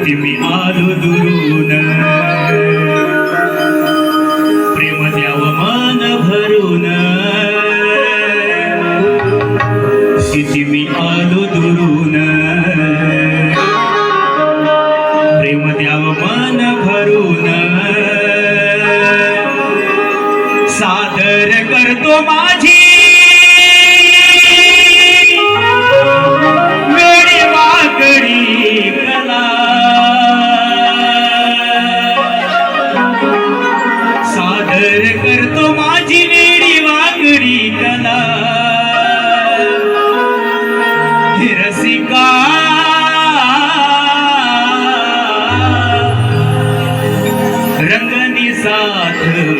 मग मी आलो दुरून. प्रेम द्याव मान भरून. किती मी आलो दुरून. प्रेम द्याव मान भरून. सादर करतो माझी 그대로